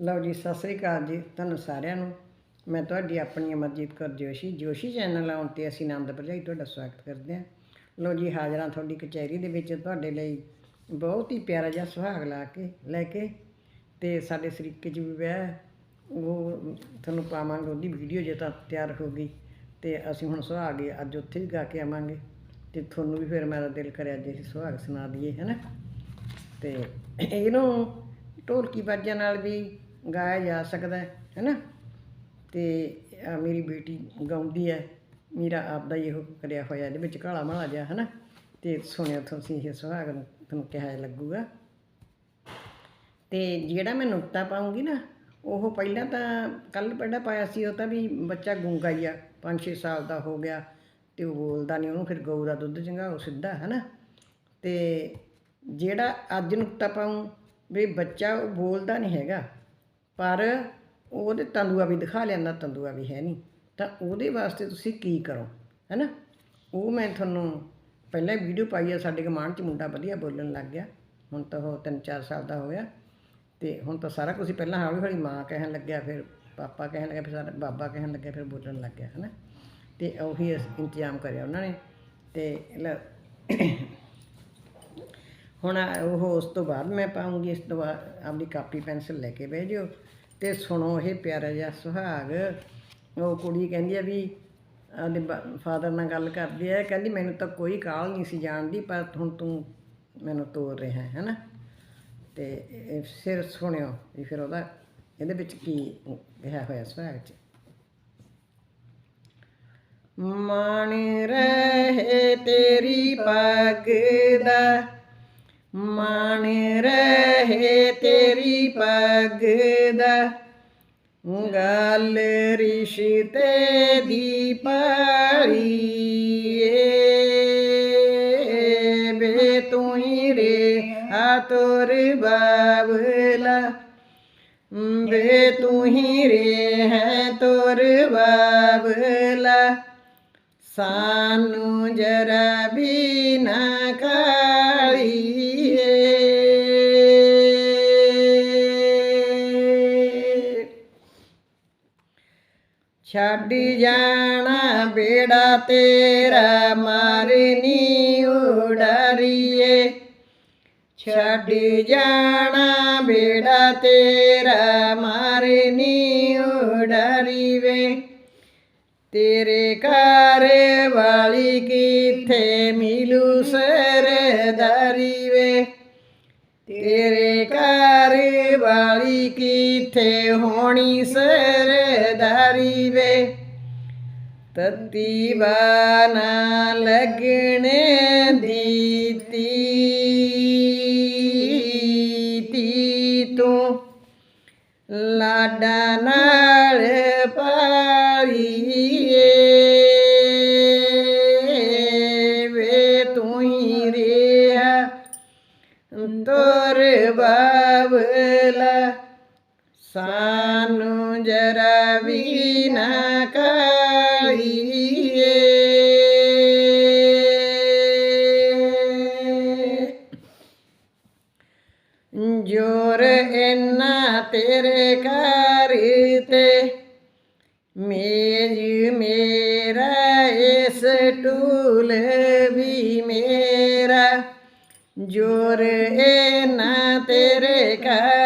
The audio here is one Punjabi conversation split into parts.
ਲਓ ਜੀ, ਸਤਿ ਸ੍ਰੀ ਅਕਾਲ ਜੀ ਤੁਹਾਨੂੰ ਸਾਰਿਆਂ ਨੂੰ। ਮੈਂ ਤੁਹਾਡੀ ਆਪਣੀ ਅਮਰਜੀਤ ਕੌਰ ਜੋਸ਼ੀ। ਜੋਸ਼ੀ ਚੈਨਲ ਆਉਣ ਤੇ ਅਸੀਂ ਆਨੰਦ ਭਰਜਾਈ ਤੁਹਾਡਾ ਸਵਾਗਤ ਕਰਦੇ ਹਾਂ। ਲਓ ਜੀ, ਹਾਜ਼ਰਾਂ ਤੁਹਾਡੀ ਕਚਹਿਰੀ ਦੇ ਵਿੱਚ ਤੁਹਾਡੇ ਲਈ ਬਹੁਤ ਹੀ ਪਿਆਰਾ ਜਿਹਾ ਸੁਹਾਗ ਲਾ ਕੇ, ਲੈ ਕੇ ਤੇ ਸਾਡੇ ਸਰੀਕੇ 'ਚ ਵੀ ਵਿਆਹ ਉਹ ਤੁਹਾਨੂੰ ਪਾਵਾਂਗੇ, ਉਹਦੀ ਵੀਡੀਓ ਜੇ ਤਾਂ ਤਿਆਰ ਹੋ ਗਈ ਤੇ ਅਸੀਂ ਹੁਣ ਸੁਹਾਗ ਅੱਜ ਉੱਥੇ ਵੀ ਗਾ ਕੇ ਆਵਾਂਗੇ ਤੇ ਤੁਹਾਨੂੰ ਵੀ ਫਿਰ ਮੇਰਾ ਦਿਲ ਕਰਿਆ ਜੇ ਅਸੀਂ ਸੁਹਾਗ ਸੁਣਾ ਦਈਏ, ਹੈਨਾ? ਤੇ ਇਹਨੂੰ ਢੋਲਕੀ ਬਾਜਿਆਂ ਨਾਲ ਵੀ ਗਾਇਆ ਜਾ ਸਕਦਾ ਹੈ ਨਾ ਅਤੇ ਆਹ ਮੇਰੀ ਬੇਟੀ ਗਾਉਂਦੀ ਹੈ। ਮੇਰਾ ਆਪਦਾ ਹੀ ਇਹੋ ਕਰਿਆ ਹੋਇਆ, ਇਹਦੇ ਵਿੱਚ ਕਾਲਾ ਮਾਲਾ ਜਿਹਾ ਹੈ ਹੈਨਾ? ਤੇ ਸੁਣਿਓ ਤੁਸੀਂ ਇਹ ਸੁਹਾਗ ਨੂੰ, ਤੁਹਾਨੂੰ ਕਿਹਾ ਜਿਹਾ ਲੱਗੂਗਾ। ਤੇ ਜਿਹੜਾ ਮੈਂ ਨੁਕਤਾ ਪਾਉਂਗੀ ਨਾ, ਉਹ ਪਹਿਲਾਂ ਤਾਂ ਕੱਲ ਪਹਿਲਾਂ ਪਾਇਆ ਸੀ, ਉਹ ਤਾਂ ਵੀ ਬੱਚਾ ਗੂੰਗਾ ਹੀ ਆ 5-6 ਸਾਲ ਦਾ ਹੋ ਗਿਆ, ਤੇ ਉਹ ਬੋਲਦਾ ਨਹੀਂ ਉਹਨੂੰ ਫਿਰ ਗਊ ਦਾ ਦੁੱਧ ਚੰਗਾਓ ਸਿੱਧਾ ਹੈ ਨਾ ਤੇ ਜਿਹੜਾ ਅੱਜ ਨੁਕਤਾ ਪਾਉਂ ਵੀ ਬੱਚਾ ਉਹ ਬੋਲਦਾ ਨਹੀਂ ਹੈਗਾ। ਪਰ ਉਹਦੇ ਤੰਦੂਆ ਵੀ ਦਿਖਾ ਲੈਂਦਾ ਤੰਦੂਆ ਵੀ ਹੈ ਨਹੀਂ। ਤਾਂ ਉਹਦੇ ਵਾਸਤੇ ਤੁਸੀਂ ਕੀ ਕਰੋ, ਹੈਨਾ? ਉਹ ਮੈਂ ਤੁਹਾਨੂੰ ਪਹਿਲਾਂ ਹੀ ਵੀਡੀਓ ਪਾਈ ਆ, ਸਾਡੇ ਗਮਾਂਡ ਚ ਮੁੰਡਾ ਵਧੀਆ ਬੋਲਣ ਲੱਗ ਗਿਆ। ਹੁਣ ਤਾਂ ਉਹ 3-4 ਸਾਲ ਦਾ ਹੋਇਆ ਤੇ ਹੁਣ ਤਾਂ ਸਾਰਾ ਕੁਝ ਪਹਿਲਾਂ ਹੌਲੀ ਹੌਲੀ ਮਾਂ ਕਹਿਣ ਲੱਗਿਆ, ਫਿਰ ਪਾਪਾ ਕਹਿਣ ਲੱਗਿਆ, ਫਿਰ ਸਾਰਾ ਬਾਬਾ ਕਹਿਣ ਲੱਗਿਆ, ਫਿਰ ਬੋਲਣ ਲੱਗ ਗਿਆ, ਹੈਨਾ? ਤੇ ਉਹੀ ਅਸ- ਇੰਤਜ਼ਾਮ ਕਰਿਆ ਉਹਨਾਂ ਨੇ। ਤੇ ਲ- ਹੁਣ ਉਹ ਉਸ ਤੋਂ ਬਾਅਦ ਮੈਂ ਪਾਉਂਗੀ, ਇਸ ਤੋਂ ਬਾਅਦ ਆਪਣੀ ਕਾਪੀ ਪੈਨਸਲ ਲੈ ਕੇ ਬਹਿ ਜਿਓ ਤੇ ਸੁਣੋ ਇਹ ਪਿਆਰਾ ਜਿਹਾ ਸੁਹਾਗ। ਉਹ ਕੁੜੀ ਕਹਿੰਦੀ ਆ ਵੀ ਆਪਦੇ ਫਾਦਰ ਨਾਲ ਗੱਲ ਕਰਦੀ ਹੈ ਕਹਿੰਦੀ ਮੈਨੂੰ ਤਾਂ ਕੋਈ ਕਾਲ ਨਹੀਂ ਸੀ ਜਾਣਦੀ ਪਰ ਹੁਣ ਤੂੰ ਮੈਨੂੰ ਤੋਰ ਰਿਹਾ ਹੈ ਨਾ ਤੇ ਫਿਰ ਸੁਣਿਓ ਵੀ ਫਿਰ ਉਹਦਾ ਇਹਦੇ ਵਿੱਚ ਕੀ ਕਿਹਾ ਹੋਇਆ ਸੁਹਾਗ 'ਚ। ਮਾਣ ਰਹੇ ਤੇਰੀ ਪੱਗ ਦਾ ਮਾਣ ਰਹੇ ਤੇਰੀ ਪੱਗ ਦਾ ਗੱਲ ਰਿਸ਼ਤੇ ਦੀ ਪਾਰੀ ਏ ਬੇ ਤੂੰ ਹੀ ਰੇ ਆ ਤੋਰ ਬਾਬਲਾ ਬੇ ਤੂੰ ਹੀ ਰੇ ਹੈ ਤੋਰ ਛੱਡ ਜਾਣਾ ਬੇੜਾ ਤੇਰਾ ਮਾਰਨੀ ਉਡਾਰੀਏ। ਛੱਡ ਜਾਣਾ ਬੇੜਾ ਤੇਰਾ ਮਾਰਨੀ ਉਡਾਰੀ ਵੇ ਤੇਰੇ ਘਰ ਵਾਲੀ ਕਿੱਥੇ ਮਿਲੂ ਸਰਦਾਰੀ? ਵਾਲੀ ਕਿੱਥੇ ਹੋਣੀ ਸਰਦਾਰੀ ਵੇ ਤਤੀ ਬਾਨਾ ਲਗਣੇ ਦੀਤੀ ਤੀ ਤੂੰ ਲਾਡਾ ਨਾਲ ਪਾਲੀਏ। ਵੇ ਤੂੰ ਹੀ ਰਿਹਾ, ਤੋਰ ਬਾਬਲਾ ਸਾਨੂੰ ਜਰਾ ਵੀ ਨਾ ਕਾਲੀਏ ਜੋਰ ਇੰਨਾ ਤੇਰੇ ਘਰ ਤੇ, ਮੇਜ ਮੇਰਾ ਇਸ ਟੂਲ ਵੀ ਮੇਰਾ। ਜੋਰ ਇੰਨਾ ਤੇਰੇ ਘਰ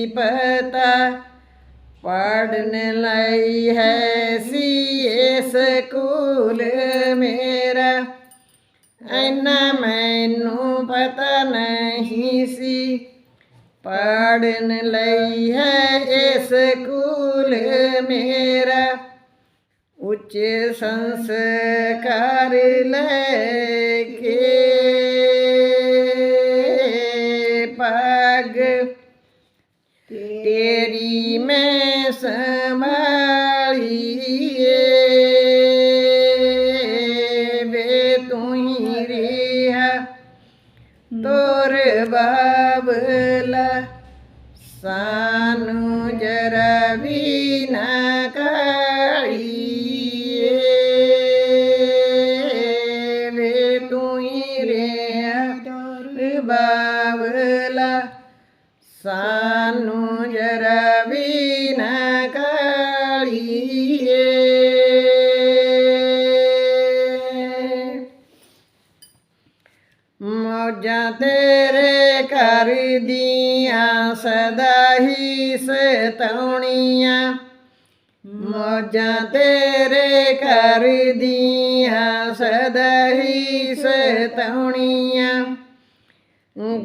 ਸੀ ਪਤਾ ਪੜਨ ਲਈ ਹੈ ਸੀ ਇਸ ਸਕੂਲ ਮੇਰਾ ਐਨਾ ਮੈਨੂੰ ਪਤਾ ਨਹੀਂ ਸੀ ਪੜਨ ਲਈ ਹੈ ਇਸ ਸਕੂਲ ਮੇਰਾ ਉੱਚ ਸੰਸਕਾਰ ஒரு ಬಾಬಲ ಸಾನು ಜರವಿನ ಕಾಳಿಯೇ ತುಯಿ ರೇ ಬಾಬಲ ಸಾನು ಜರವಿನ ಕಾಳಿಯೇ ਹੀ ਸਤਾਉਣੀਆਂ ਮੌਜਾਂ ਤੇਰੇ ਕਰਦੀਆਂ ਸਦਾ ਹੀ ਸਤਾਉਣੀਆਂ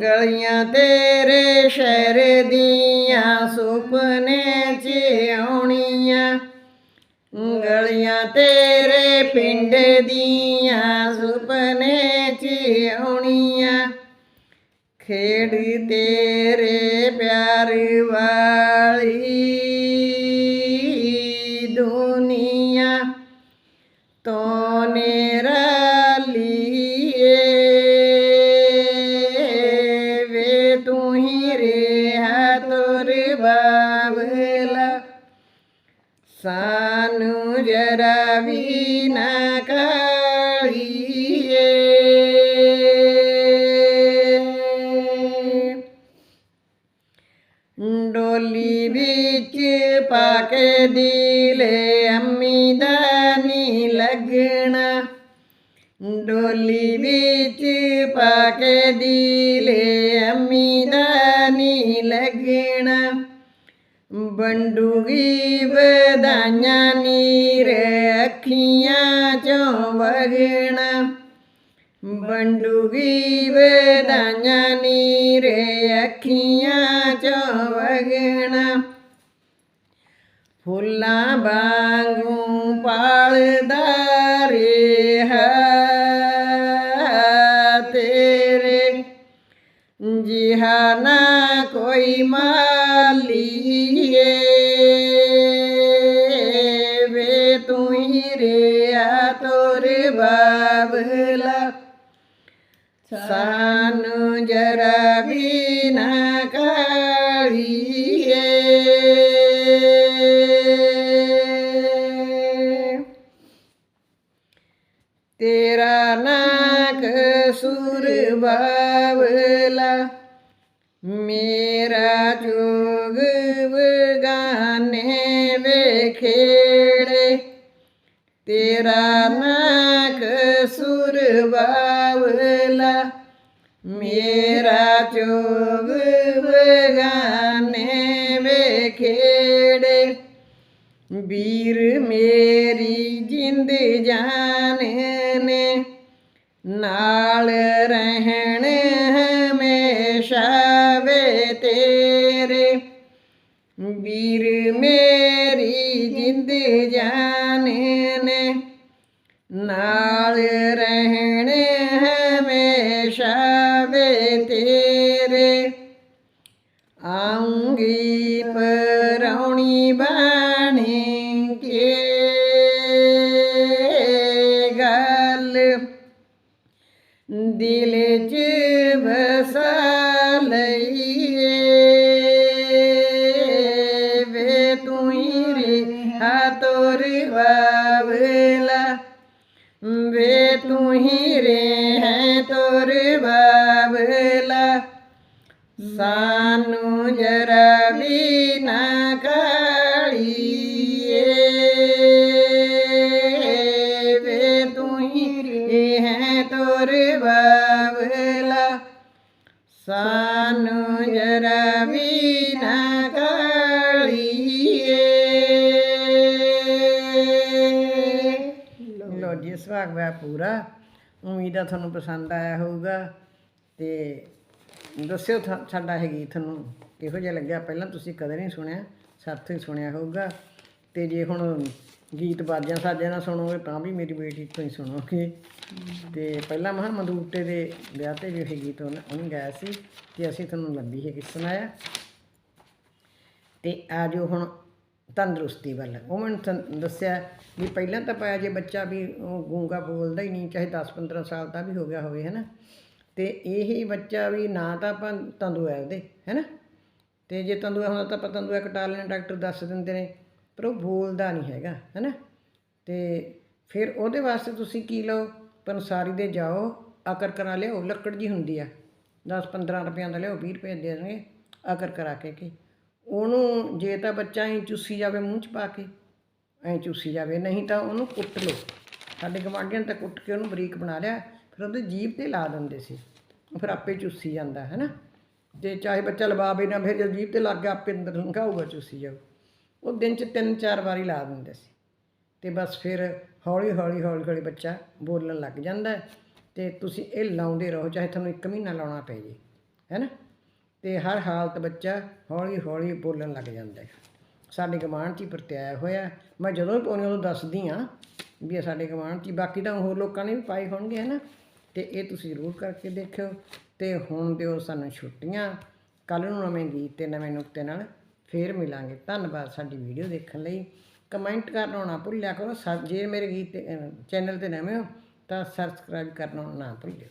ਗਲੀਆਂ ਤੇਰੇ ਸ਼ਹਿਰ ਦੀਆਂ, ਸੁਪਨੇ ਚ ਆਉਣੀਆਂ, ਗਲੀਆਂ ਤੇਰੇ ਪਿੰਡ ਦੀਆਂ, ਸੁਪਨੇ ਚ ਆਉਣੀਆਂ। ਖੇਡ ਤੇਰੇ ਪਿਆਰ ਵਾਲੀ ਦੁਨੀਆ ਤੋਂ ਲੀਏ। ਵੇ ਤੂੰ ਹੀ ਰਿਹਾ ਤੁਰ ਬਾਬਲਾ ਸਾਨੂੰ ਜਰਾ ਵੀ ਨਾ ਕਾਲੀਏ ਪਾ ਕੇ ਅੰਮੀ ਦਾ ਨੀ ਲੱਗਣਾ ਡੋਲੀ ਵਿੱਚ ਪਾ ਕੇ ਦਿਲੇ ਅੰਮੀ ਦਾ ਨੀ ਲੱਗਣਾ ਬੰਡੂਗੀ ਵਧਾਈਆਂ ਨੀਰ ਅੱਖੀਆਂ ਚੋਂ ਵਗਣਾ ਬੰਡੂਗੀ ਵਧਾਈਆਂ ਨੀਰ ਅੱਖੀਆਂ ਚੋਂ ਵਗਣਾ ਫੁੱਲਾਂ ਵਾਂਗੂ ਪਾਲਦਾ ਰਿਹਾ ਤੇਰੇ। ਜਿਹਾ ਨਾ ਕੋਈ ਮਾਲੀਏ, ਵੇ ਤੂੰ ਹੀ ਰਿਆ ਤੋਰ ਬਾਬਲਾ। ਸਾਨੂੰ ਜਰਾ ਵੀ ਨਾ ਮੇਰਾ ਜੋਗ ਵਗਾਨੇ ਵੇਖੇੜੇ। ਤੇਰਾ ਨਾਕ ਸੁਰ ਬਾਵਲਾ ਮੇਰਾ ਜੋਗ ਵਗਾਨੇ ਵੇਖੇੜੇ। ਵੀਰ ਮੇਰੀ ਹਮੇਸ਼ਾ ਤੇਰੇ। ਆਉਂਗੀ ਪਰੌਣੀ ਬਣ ਕੇ ਗੱਲ। ਦਿਲ ਚ ਵਸਾ ਲਈਏ ਵੇ ਤੂੰ ਹੀ ਰਿਹਾ ਤੋਰ ਬਾਬਲਾ ਵੇ ਤੂੰ ਹੀ ਹੈ ਤੋਰ ਬਾਬਲਾ। ਸਾਨੂੰ ਜਰਾ ਵੀ ਲੋ ਜੀ ਸੁਹਾਗ ਵਿਆਹ ਪੂਰਾ। ਉਮੀਦ ਆ ਤੁਹਾਨੂੰ ਪਸੰਦ ਆਇਆ ਹੋਊਗਾ। ਤੇ ਦੱਸਿਓ ਥਾ- ਸਾਡਾ ਇਹ ਗੀਤ ਤੁਹਾਨੂੰ ਕਿਹੋ ਜਿਹਾ ਲੱਗਿਆ? ਪਹਿਲਾਂ ਤੁਸੀਂ ਕਦੇ ਨਹੀਂ ਸੁਣਿਆ ਸਾਥੋਂ ਹੀ ਸੁਣਿਆ ਹੋਊਗਾ। ਤੇ ਜੇ ਹੁਣ ਗੀਤ ਬਾਜਾਂ ਸਾਜਿਆਂ ਨਾਲ ਸੁਣੋਗੇ ਤਾਂ ਵੀ ਮੇਰੀ ਬੇਟੀ ਤੋਂ ਹੀ ਸੁਣੋਗੇ। ਤੇ ਪਹਿਲਾਂ ਮਹਾਂ ਮੰਦੂਟੇ ਦੇ ਵਿਆਹ ਤੇ ਵੀ ਇਹ ਗੀਤ ਉਹਨੇ ਉਹਨੇ ਗਾਇਆ ਸੀ ਤੇ ਅਸੀਂ ਤੁਹਾਨੂੰ ਲੰਬੀ ਹੈ ਕਿ ਸੁਣਾਇਆ। ਤੇ ਆ ਜੋ ਹੁਣ ਤੰਦਰੁਸਤੀ ਵੱਲ, ਉਹ ਮੈਨੂੰ ਤੰ- ਦੱਸਿਆ ਵੀ ਪਹਿਲਾਂ ਤਾਂ ਪਾਇਆ ਜੇ ਬੱਚਾ ਵੀ ਉਹ ਗੂੰਗਾ ਬੋਲਦਾ ਹੀ ਨਹੀਂ, ਚਾਹੇ 10 15 ਸਾਲ ਦਾ ਵੀ ਹੋ ਗਿਆ ਹੋਵੇ ਹੈ ਨਾ ਤੇ ਇਹੀ ਬੱਚਾ ਵੀ ਨਾ ਤਾਂ ਆਪਾਂ ਤੰਦੂ ਹੈ ਉਹਦੇ ਹੈ ਨਾ ਤੇ ਜੇ ਤੰਦੂਆ ਹੁੰਦਾ ਤਾਂ ਆਪਾਂ ਤੰਦੂਆ ਕਟਾ ਲੈਣਾ, ਡਾਕਟਰ ਦੱਸ ਦਿੰਦੇ ਨੇ। ਪਰ ਉਹ ਬੋਲਦਾ ਨਹੀਂ ਹੈਗਾ ਹੈ ਨਾ ਤੇ ਫਿਰ ਉਹਦੇ ਵਾਸਤੇ ਤੁਸੀਂ ਕੀ ਲਓ? ਪੰਸਾਰੀ ਦੇ ਜਾਓ, ਆਕਰ ਕਰਾ ਲਿਓ ਲੱਕੜ ਜੀ ਹੁੰਦੀ ਆ। 10 15 ਰੁਪਈਆਂ ਦਾ ਲਿਓ 20 ਰੁਪਏ ਦੇ ਦੇਣਗੇ, ਆਕਰ ਕਰਾ ਕੇ ਕਿ? ਉਹਨੂੰ ਜੇ ਤਾਂ ਬੱਚਾ ਐਂ ਚੂਸੀ ਜਾਵੇ ਮੂੰਹ 'ਚ ਪਾ ਕੇ, ਐਂ ਚੂਸੀ ਜਾਵੇ, ਨਹੀਂ ਤਾਂ ਉਹਨੂੰ ਕੁੱਟ ਲਓ। ਸਾਡੇ ਗਵਾਂਢੀਆਂ ਨੇ ਤਾਂ ਕੁੱਟ ਕੇ ਉਹਨੂੰ ਬਰੀਕ ਬਣਾ ਲਿਆ, ਫਿਰ ਉਹਦੇ ਜੀਭ ਤੇ ਲਾ ਦਿੰਦੇ ਸੀ। ਫਿਰ ਆਪੇ ਚੂਸੀ ਜਾਂਦਾ ਹੈ ਨਾ ਤੇ ਚਾਹੇ ਬੱਚਾ ਲਵਾਵੇ ਨਾ ਫਿਰ ਜਦ ਜੀਭ ਤੇ ਲੱਗ ਗਿਆ, ਆਪੇ ਅੰਦਰ ਲੰਘਾਊਗਾ, ਚੂਸੀ ਜਾਊ। ਉਹ ਦਿਨ ਚ ਤਿੰਨ ਚਾਰ ਵਾਰੀ ਲਾ ਦਿੰਦੇ ਸੀ। ਤੇ ਬਸ ਫਿਰ ਹੌਲੀ ਹੌਲੀ ਹੌਲੀ ਹੌਲੀ ਬੱਚਾ ਬੋਲਣ ਲੱਗ ਜਾਂਦਾ ਹੈ ਤੇ ਤੁਸੀਂ ਇਹ ਲਾਉਂਦੇ ਰਹੋ, ਚਾਹੇ ਤੁਹਾਨੂੰ ਇੱਕ ਮਹੀਨਾ ਲਾਉਣਾ ਪੈ ਜੇ ਹੈਨਾ ਤੇ ਹਰ ਹਾਲਤ ਬੱਚਾ ਹੌਲੀ ਹੌਲੀ ਬੋਲਣ ਲੱਗ ਜਾਂਦਾ ਹੈ। ਸਾਡੇ ਗਵਾਂਢ 'ਚ ਹੀ ਪ੍ਰਤਿਆਇਆ ਹੋਇਆ ਮੈਂ ਜਦੋਂ ਵੀ ਪਾਉਣੀ ਉਦੋਂ ਦੱਸਦੀ ਆ ਵੀ ਸਾਡੇ ਗਵਾਂਢ 'ਚ ਹੀ। ਬਾਕੀ ਤਾਂ ਹੋਰ ਲੋਕਾਂ ਨੇ ਵੀ ਪਾਏ ਹੋਣਗੇ, ਹੈ ਨਾ? ਤੇ ਇਹ ਤੁਸੀਂ ਜ਼ਰੂਰ ਕਰਕੇ ਦੇਖਿਓ। ਤੇ ਹੁਣ ਦਿਓ ਸਾਨੂੰ ਛੁੱਟੀਆਂ। ਕੱਲ ਨੂੰ ਨਵੇਂ ਗੀਤ ਤੇ ਨਵੇਂ ਨੁਕਤੇ ਨਾਲ ਫੇਰ ਮਿਲਾਂਗੇ। ਧੰਨਵਾਦ ਸਾਡੀ ਵੀਡੀਓ ਦੇਖਣ ਲਈ। ਕਮੈਂਟ ਕਰਨਾ ਨਾ ਭੁੱਲਿਆ ਕਰੋ। ਸਾ- ਜੇ ਮੇਰੇ ਗੀਤ ਚੈਨਲ ਤੇ ਨਵੇਂ ਹੋ, ਤਾਂ ਸਬਸਕ੍ਰਾਈਬ ਕਰਨਾ ਨਾ ਭੁੱਲਿਓ।